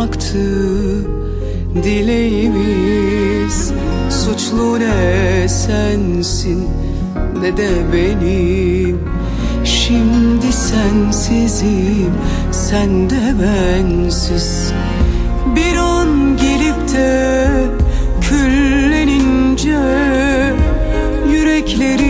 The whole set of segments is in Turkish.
olmaktı dileğimiz. Suçlu ne sensin ne de benim. Şimdi sensizim sen de bensiz. Bir an gelip de küllenince Yüreklerimiz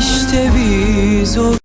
işte biz o